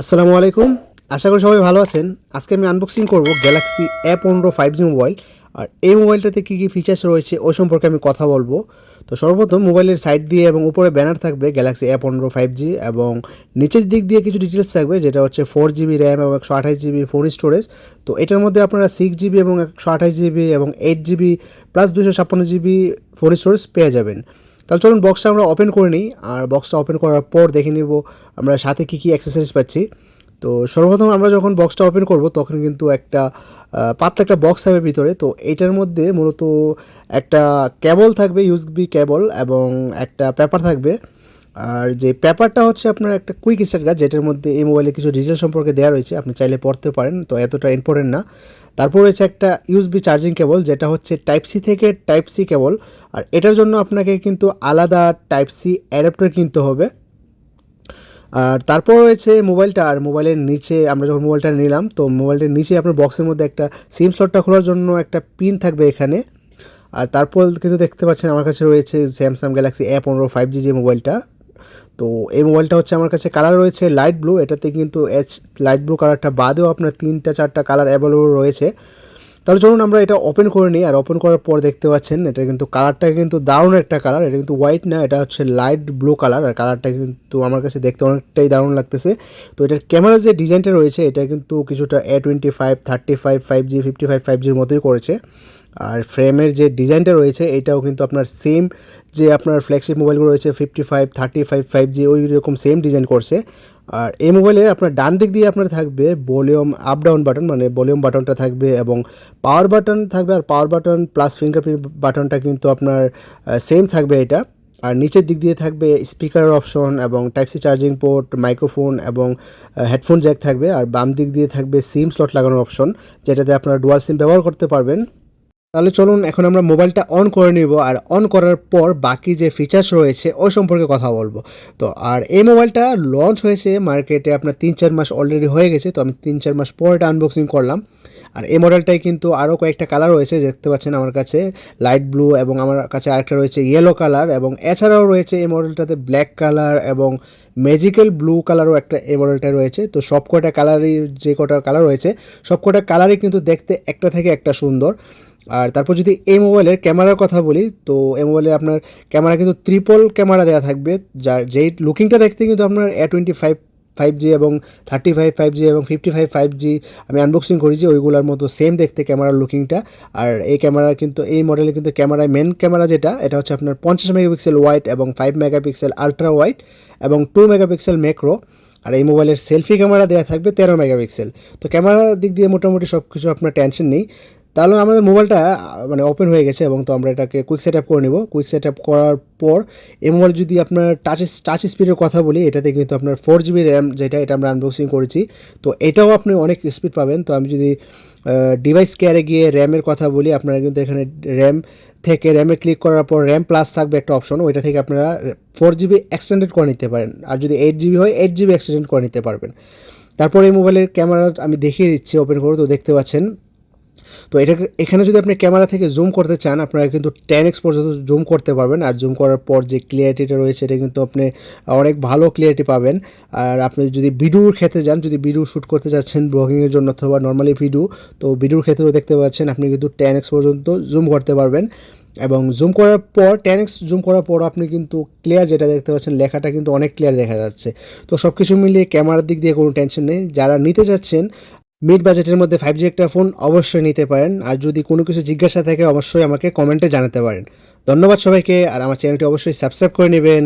আসসালামু আলাইকুম। আশা করি সবাই ভালো আছেন। আজকে আমি আনবক্সিং করব গ্যালাক্সি এ পনেরো ফাইভ জি মোবাইল আর এই মোবাইলটাতে কী কী ফিচার্স রয়েছে ওই সম্পর্কে আমি কথা বলব। তো সর্বপ্রথম মোবাইলের সাইড দিয়ে এবং উপরে ব্যানার থাকবে গ্যালাক্সি এ পনেরো ফাইভ জি এবং নিচের দিক দিয়ে কিছু ডিটেলস থাকবে, যেটা হচ্ছে ফোর জিবি র্যাম এবং একশো আঠাশ জিবি ফোন স্টোরেজ তো এটার মধ্যে আপনারা সিক্স জিবি এবং একশো আঠাশ জিবি এবং এইট জিবি প্লাস দুশো ছাপ্পান্ন জিবি ফোন স্টোরেজ পেয়ে যাবেন। তাহলে চলুন বক্সটা আমরা ওপেন করে নিই। আর বক্সটা ওপেন করার পর দেখে নিব আমরা সাথে কী কী অ্যাক্সেসরিজ পাচ্ছি। তো সর্বপ্রথম আমরা যখন বক্সটা ওপেন করব, তখন কিন্তু একটা পাতলা একটা বক্স থাকবে ভিতরে। তো এটার মধ্যে মূলত একটা কেবল থাকবে ইউএসবি কেবল এবং একটা পেপার থাকবে। আর যে পেপারটা হচ্ছে আপনার একটা কুইক স্টার্ট গাছ যেটার মধ্যে এই মোবাইলে কিছু ডিটেল সম্পর্কে দেওয়া রয়েছে, আপনি চাইলে পড়তে পারেন, তো এতটা ইম্পর্টেন্ট না। তারপর রয়েছে একটা ইউএসবি চার্জিং কেবল যেটা হচ্ছে টাইপ সি থেকে টাইপ সি কেবল আর এটার জন্য আপনাকে কিন্তু আলাদা টাইপ সি অ্যাডাপ্টার কিনতে হবে। আর তারপর রয়েছে মোবাইলটা আর মোবাইলের নিচে আমরা যখন মোবাইলটা নিলাম, তো মোবাইলটার নিচে আপনার বক্সের মধ্যে একটা সিম স্লটটা খোলার জন্য একটা পিন থাকবে এখানে। আর তারপর কিন্তু দেখতে পাচ্ছেন আমার কাছে রয়েছে স্যামসাং গ্যালাক্সি এ পনেরো ফাইভ জি যে মোবাইলটা তো এই মোবাইলটা হচ্ছে আমার কাছে কালার রয়েছে লাইট ব্লু এটাতে কিন্তু এইচ লাইট ব্লু কালারটা বাদেও আপনার তিনটা, চারটা কালার অ্যাভেলেবল রয়েছে। তাহলে চলুন আমরা এটা ওপেন করে নিই, আর ওপেন করার পর দেখতে পাচ্ছেন এটা কিন্তু কালারটা কিন্তু দারুণ একটা কালার এটা কিন্তু হোয়াইট না, এটা হচ্ছে লাইট ব্লু কালার আর কালারটা কিন্তু আমার কাছে দেখতে অনেকটাই দারুণ লাগতেছে। তো এটার ক্যামেরার যে ডিজাইনটা রয়েছে, এটা কিন্তু কিছুটা A twenty five thirty five five G fifty five five জির মতোই করেছে। আর ফ্রেমের যে ডিজাইনটা রয়েছে, এটাও কিন্তু আপনার সেম যে আপনার ফ্ল্যাগশিপ মোবাইলগুলো রয়েছে fifty five thirty five five G ওই রকম সেম ডিজাইন করছে। আর এই মোবাইলে আপনার ডান দিক দিয়ে আপনার থাকবে ভলিউম আপ ডাউন বাটন মানে ভলিউম বাটনটা থাকবে এবং পাওয়ার বাটন থাকবে আর পাওয়ার বাটন প্লাস ফিঙ্গারপ্রিন্ট বাটনটা কিন্তু আপনার সেম থাকবে এটা। আর নিচের দিক দিয়ে থাকবে স্পিকারের অপশন এবং type C charging port microphone এবং হেডফোন জ্যাক থাকবে। আর বাম দিক দিয়ে থাকবে সিম স্লট লাগানোর অপশন যেটাতে আপনারা ডুয়াল সিম ব্যবহার করতে পারবেন। তাহলে চলুন এখন আমরা মোবাইলটা অন করে নিব আর অন করার পর বাকি যে ফিচার্স রয়েছে ওই সম্পর্কে কথা বলব। তো, আর এই মোবাইলটা লঞ্চ হয়েছে মার্কেটে আপনার তিন চার মাস অলরেডি হয়ে গেছে, তো আমি তিন চার মাস পর এটা আনবক্সিং করলাম। আর এই মডেলটাই কিন্তু আরও কয়েকটা কালার রয়েছে, দেখতে পাচ্ছেন আমার কাছে লাইট ব্লু এবং আমার কাছে আরেকটা রয়েছে ইয়েলো কালার এবং এছাড়াও রয়েছে এই মডেলটাতে ব্ল্যাক কালার এবং ম্যাজিক্যাল ব্লু কালারও একটা এই মডেলটা রয়েছে। তো সব কটা কালারই যে কটা কালার রয়েছে সব কটা কালারই কিন্তু দেখতে একটা থেকে একটা সুন্দর। আর তারপর যদি এই মোবাইলের ক্যামেরার কথা বলি, তো এই মোবাইলে আপনার ক্যামেরা কিন্তু ত্রিপল ক্যামেরা দেওয়া থাকবে। যার যেই লুকিংটা দেখতে কিন্তু আপনার A twenty five five G এবং থার্টি ফাইভ ফাইভ জি এবং ফিফটি ফাইভ ফাইভ জি আমি আনবক্সিং করেছি, ওইগুলোর মতো সেম দেখতে ক্যামেরার লুকিংটা আর এই ক্যামেরা কিন্তু, এই মডেলে কিন্তু ক্যামেরায় মেন ক্যামেরা যেটা, এটা হচ্ছে আপনার পঞ্চাশ মেগাপিক্সেল ওয়াইড এবং ফাইভ মেগাপিক্সেল আলট্রা ওয়াইড এবং টু মেগাপিক্সেল ম্যাক্রো আর এই মোবাইলের সেলফি ক্যামেরা দেওয়া থাকবে তেরো মেগাপিক্সেল তো ক্যামেরার দিক দিয়ে মোটামুটি সব কিছু আপনার টেনশন নেই। তাহলে আমাদের মোবাইলটা মানে ওপেন হয়ে গেছে এবং তো আমরা এটাকে কুইক সেট আপ করে নেব। কুইক সেট আপ করার পর এই মোবাইল যদি আপনার টাচ টাচ স্পিডের কথা বলি, এটাতে কিন্তু আপনার ফোর জিবি র্যাম যেটা, এটা আমরা আনবক্সিং করেছি। তো এটাও আপনি অনেক স্পিড পাবেন। তো আমি যদি ডিভাইস কেয়ারে গিয়ে র্যামের কথা বলি, আপনারা কিন্তু এখানে র্যাম থেকে র্যামে ক্লিক করার পর র্যাম প্লাস থাকবে একটা অপশন ওইটা থেকে আপনারা ফোর জিবি এক্সটেন্ডেড করে নিতে পারেন। আর যদি এইট জিবি হয় এইট জিবি এক্সটেন্ড করে নিতে পারবেন। তারপর এই মোবাইলের ক্যামেরা আমি দেখিয়ে দিচ্ছি ওপেন করে। তো দেখতে পাচ্ছেন তো এটাকে এখানে যদি আপনি ক্যামেরা থেকে জুম করতে চান, আপনারা কিন্তু টেন এক্স পর্যন্ত জুম করতে পারবেন। আর জুম করার পর যে ক্লিয়ারিটিটা রয়েছে, এটা কিন্তু আপনি অনেক ভালো ক্লিয়ারিটি পাবেন। আর আপনি যদি ভিডিওর ক্ষেত্রে যান, যদি ভিডিও শ্যুট করতে যাচ্ছেন ব্লগিংয়ের জন্য অথবা নর্মালি ভিডিও তো ভিডিওর ক্ষেত্রেও দেখতে পাচ্ছেন আপনি কিন্তু টেন এক্স পর্যন্ত জুম করতে পারবেন। এবং জুম করার পর টেন এক্স জুম করার পর আপনি কিন্তু ক্লিয়ার যেটা দেখতে পাচ্ছেন, লেখাটা কিন্তু অনেক ক্লিয়ার দেখা যাচ্ছে। তো সব কিছু মিলিয়ে ক্যামেরার দিক দিয়ে কোনো টেনশন নেই। যারা নিতে চাচ্ছেন মিড বাজেটের মধ্যে ফাইভ জি একটা ফোন অবশ্যই নিতে পারেন। আর যদি কোনো কিছু জিজ্ঞাসা থাকে, অবশ্যই আমাকে কমেন্টে জানাতে পারেন। ধন্যবাদ সবাইকে, আর আমার চ্যানেলটি অবশ্যই সাবস্ক্রাইব করে নেবেন।